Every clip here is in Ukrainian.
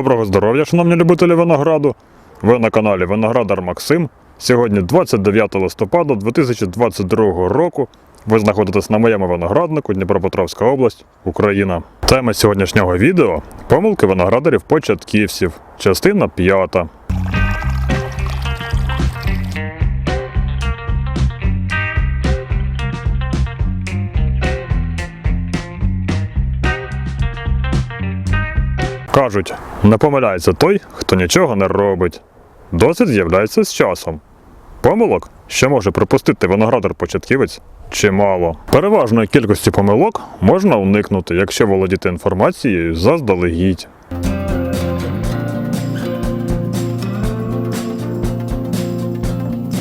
Доброго здоров'я, шановні любителі винограду. Ви на каналі Виноградар Максим. Сьогодні 29 листопада 2022 року. Ви знаходитесь на моєму винограднику Дніпропетровська область, Україна. Тема сьогоднішнього відео помилки виноградарів початківців, частина 5. Кажуть, не помиляється той, хто нічого не робить. Досвід з'являється з часом. Помилок, що може припустити виноградар-початківець, чимало. Переважної кількості помилок можна уникнути, якщо володіти інформацією заздалегідь.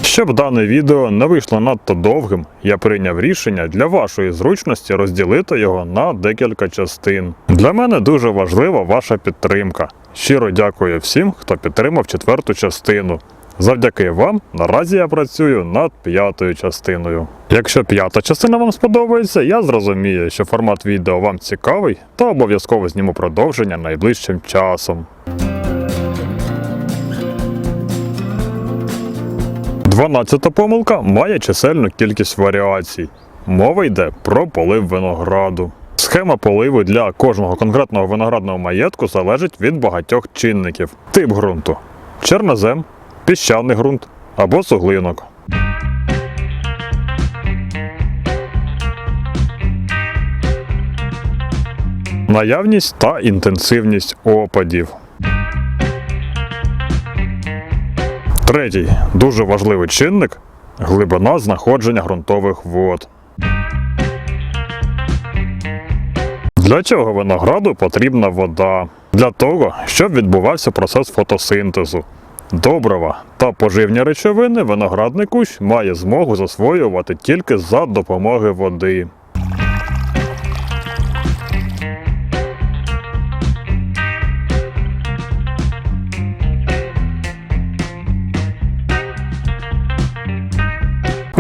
Щоб дане відео не вийшло надто довгим, я прийняв рішення для вашої зручності розділити його на декілька частин. Для мене дуже важлива ваша підтримка. Щиро дякую всім, хто підтримав четверту частину. Завдяки вам наразі я працюю над п'ятою частиною. Якщо п'ята частина вам сподобається, я зрозумію, що формат відео вам цікавий, та обов'язково зніму продовження найближчим часом. Дванадцята помилка має чисельну кількість варіацій. Мова йде про полив винограду. Схема поливу для кожного конкретного виноградного маєтку залежить від багатьох чинників: тип ґрунту, чорнозем, піщаний ґрунт або суглинок. Наявність та інтенсивність опадів. Третій дуже важливий чинник глибина знаходження ґрунтових вод. Для чого винограду потрібна вода? Для того, щоб відбувався процес фотосинтезу. Добрива та поживні речовини виноградний кущ має змогу засвоювати тільки за допомоги води.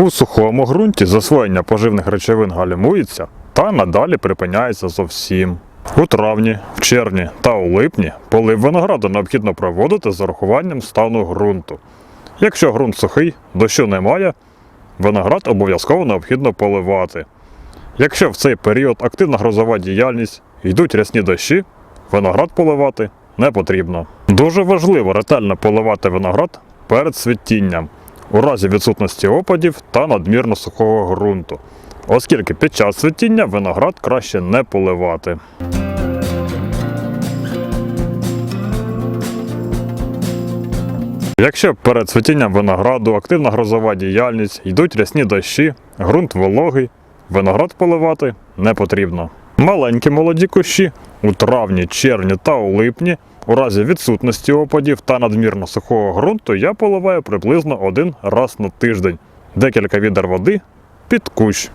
У сухому ґрунті засвоєння поживних речовин гальмується та надалі припиняється зовсім. У травні, в червні та у липні полив винограду необхідно проводити з урахуванням стану ґрунту. Якщо ґрунт сухий, дощу немає, виноград обов'язково необхідно поливати. Якщо в цей період активна грозова діяльність, йдуть рясні дощі, виноград поливати не потрібно. Дуже важливо ретельно поливати виноград перед цвітінням у разі відсутності опадів та надмірно сухого ґрунту, оскільки під час цвітіння виноград краще не поливати. Якщо перед цвітінням винограду активна грозова діяльність, йдуть рясні дощі, ґрунт вологий, виноград поливати не потрібно. Маленькі молоді кущі у травні, червні та у липні, у разі відсутності опадів та надмірно сухого ґрунту я поливаю приблизно один раз на тиждень, декілька відер води під кущ.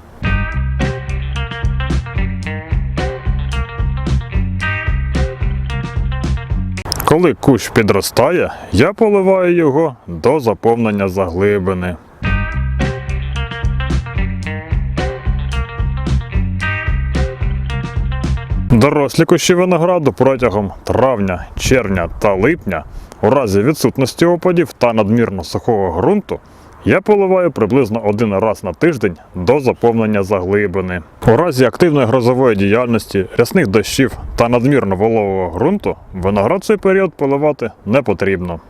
Коли кущ підростає, я поливаю його до заповнення заглибини. Дорослі кущі винограду протягом травня, червня та липня, у разі відсутності опадів та надмірно сухого ґрунту, я поливаю приблизно один раз на тиждень до заповнення заглибини. У разі активної грозової діяльності, рясних дощів та надмірно вологого ґрунту виноград цей період поливати не потрібно.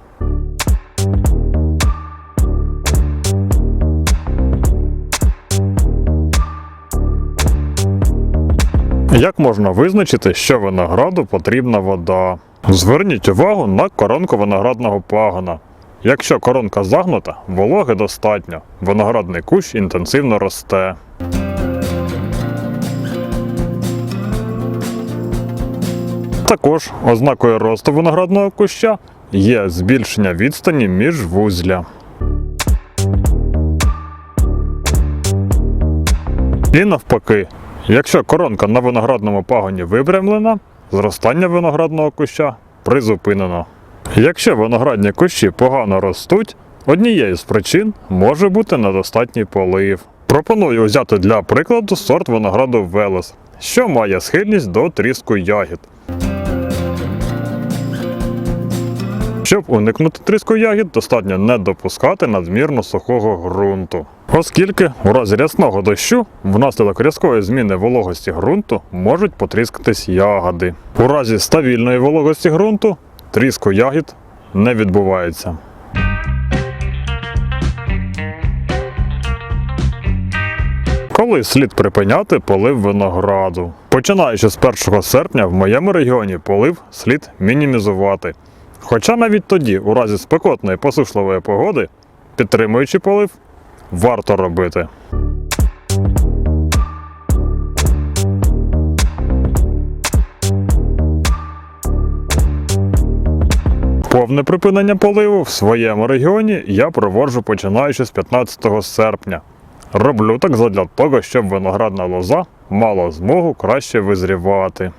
Як можна визначити, що винограду потрібна вода? Зверніть увагу на коронку виноградного пагона. Якщо коронка загнута, вологи достатньо. Виноградний кущ інтенсивно росте. Також ознакою росту виноградного куща є збільшення відстані між вузля. І навпаки, якщо коронка на виноградному пагоні випрямлена, зростання виноградного куща призупинено. Якщо виноградні кущі погано ростуть, однією з причин може бути недостатній полив. Пропоную взяти для прикладу сорт винограду Велес, що має схильність до тріску ягід. Щоб уникнути тріску ягід, достатньо не допускати надмірно сухого ґрунту. Оскільки у разі рясного дощу внаслідок різкої зміни вологості ґрунту можуть потріскатись ягоди. У разі стабільної вологості ґрунту тріску ягід не відбувається. Коли слід припиняти полив винограду? Починаючи з 1 серпня в моєму регіоні полив слід мінімізувати. Хоча навіть тоді, у разі спекотної посушливої погоди, підтримуючи полив, варто робити. Повне припинення поливу в своєму регіоні я проводжу починаючи з 15 серпня. Роблю так задля того, щоб виноградна лоза мала змогу краще визрівати.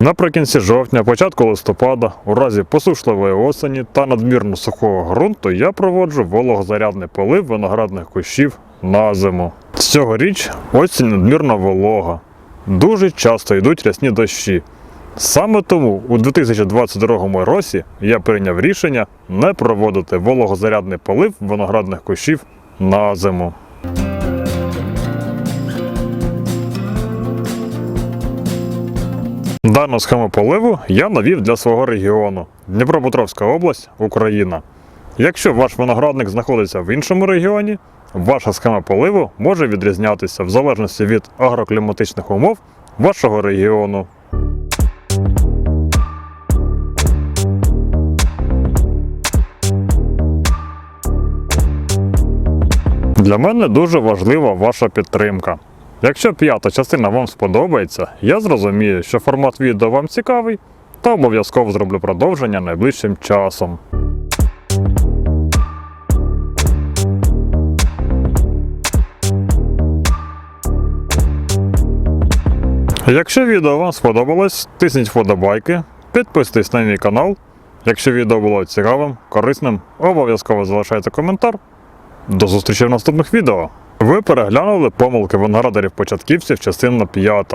Наприкінці жовтня, початку листопада, у разі посушливої осені та надмірно сухого ґрунту я проводжу вологозарядний полив виноградних кущів на зиму. Цьогоріч осінь надмірно волога. Дуже часто йдуть рясні дощі. Саме тому у 2022 році я прийняв рішення не проводити вологозарядний полив виноградних кущів на зиму. Дану схему поливу я навів для свого регіону Дніпропетровська область, Україна. Якщо ваш виноградник знаходиться в іншому регіоні, ваша схема поливу може відрізнятися в залежності від агрокліматичних умов вашого регіону. Для мене дуже важлива ваша підтримка. Якщо п'ята частина вам сподобається, я зрозумію, що формат відео вам цікавий, та обов'язково зроблю продовження найближчим часом. Якщо відео вам сподобалось, тисніть вподобайки, підписуйтесь на мій канал. Якщо відео було цікавим, корисним, обов'язково залишайте коментар. До зустрічі в наступних відео. Ви переглянули помилки виноградарів-початківців частина 5.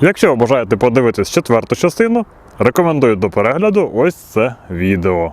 Якщо ви бажаєте подивитись четверту частину, рекомендую до перегляду ось це відео.